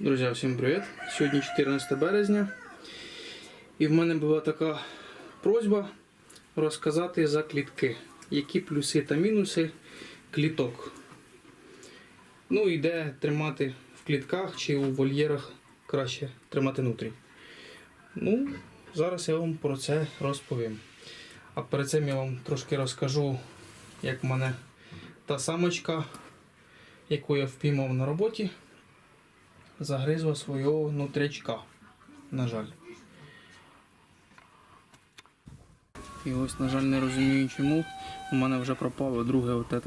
Друзі, всім привіт! Сьогодні 14 березня. І в мене була така просьба розказати за клітки, які плюси та мінуси кліток. Ну і де тримати в клітках чи у вольєрах краще тримати нутрій. Ну, зараз я вам про це розповім. А перед цим я вам трошки розкажу, як в мене та самочка, яку я впіймав на роботі загризла свого нутрячка. На жаль. І ось, на жаль, не розумію чому. У мене вже пропало друге от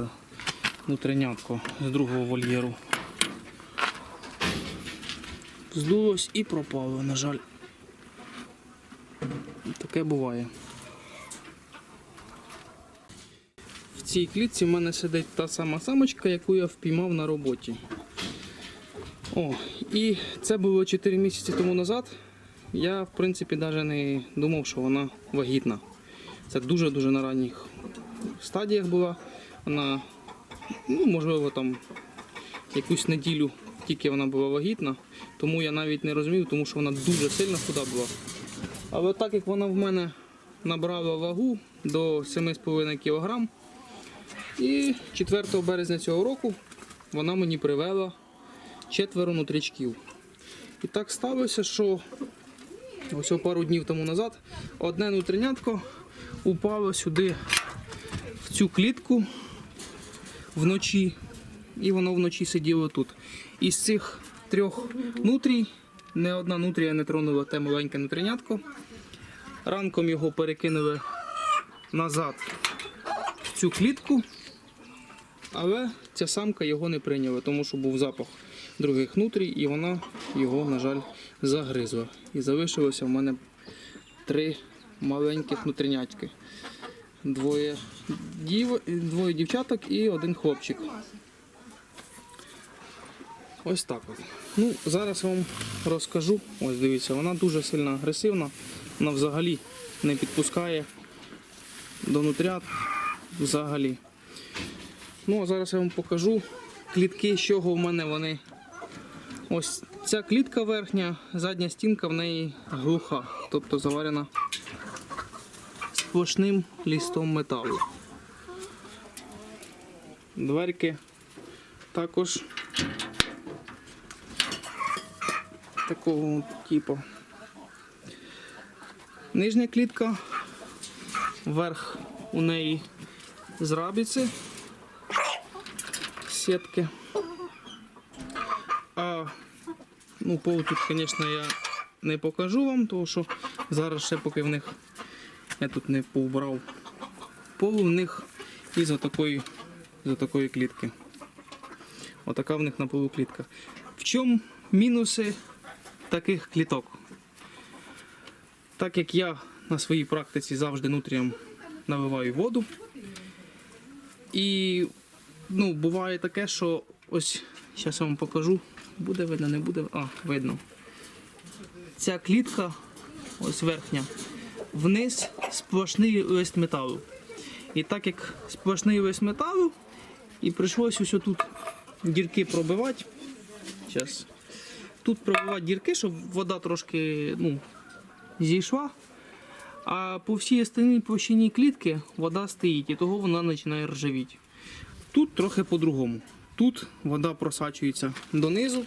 нутрянятко з другого вольєру. Здулось і пропало, на жаль. Таке буває. В цій клітці в мене сидить та сама самочка, яку я впіймав на роботі. О, і це було 4 місяці тому назад. Я, в принципі, навіть не думав, що вона вагітна. Це дуже-дуже на ранніх стадіях була. Вона, ну, можливо, там якусь неділю тільки вона була вагітна, тому я навіть не розумів, тому що вона дуже сильно худа була. Але так як вона в мене набрала вагу до 7,5 кг, і 4 березня цього року вона мені привела четверо нутрячків. І так сталося, що ось пару днів тому назад одне нутринятко упало сюди в цю клітку вночі, і воно вночі сиділо тут. Із цих трьох нутрій не одна нутрія не тронула те маленьке нутринятко. Ранком його перекинули назад в цю клітку. Але ця самка його не прийняла, тому що був запах других нутрій, і вона його, на жаль, загризла. І залишилося в мене три маленьких нутринятки. Двоє, дів... Двоє дівчаток і один хлопчик. Ось так от. Ну, зараз вам розкажу. Ось дивіться, вона дуже сильно агресивна. Вона взагалі не підпускає до нутрят. Взагалі. Ну, а зараз я вам покажу клітки, з чого в мене вони. Ось ця клітка верхня, задня стінка в неї глуха, тобто заварена сплошним лістом металу. Дверки також такого типу. Нижня клітка, верх у неї з рабіці сітки. Ну, пол тут, звісно, я не покажу вам, тому що зараз ще поки в них я тут не поубрав пол в них із отакої, з отакої клітки. Отака в них на полу клітка. В чому мінуси таких кліток? Так як я на своїй практиці завжди нутріям наливаю воду. І ну, буває таке, що ось зараз я вам покажу. Буде видно, не буде. А, видно. Ця клітка, ось верхня, вниз сплошний лист металу. І так як сплошний лист металу, і прийшлося ось тут дірки пробивати. Зараз. Тут пробивати дірки, щоб вода трошки ну, зійшла. А по всій остальній площині клітки вода стоїть, і того вона починає ржавіти. Тут трохи по-другому. Тут вода просачується донизу.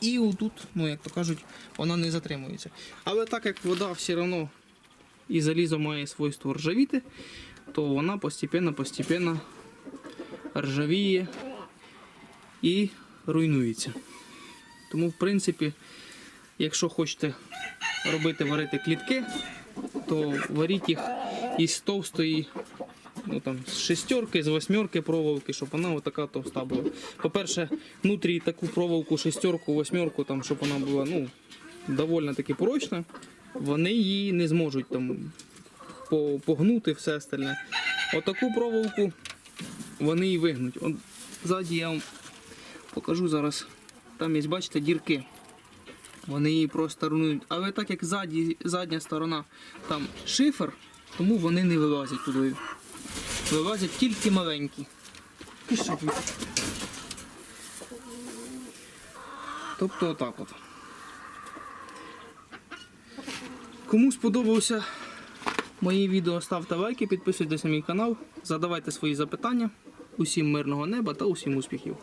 І отут, ну як то кажуть, вона не затримується. Але так як вода все одно і залізо має свойство ржавіти, то вона постепенно-постепенно ржавіє і руйнується. Тому, в принципі, якщо хочете робити варити клітки, то варіть їх із товстої ну, там, з шестерки, з восьмерки проволоки, щоб вона отака товста була. По-перше, внутрі таку проволоку, шестерку, восьмерку, там, щоб вона була ну, доволі таки прочна, вони її не зможуть там, погнути все остальне. Отаку проволоку вони і вигнуть. От, ззаді я вам покажу зараз. Там є, бачите, дірки. Вони її просто руйнують. Але так як ззаді, задня сторона там шифер, тому вони не вилазять туди. Вилазять тільки маленькі. Тобто отак от. Кому сподобалося мої відео, ставте лайки, підписуйтесь на мій канал, задавайте свої запитання. Усім мирного неба та усім успіхів!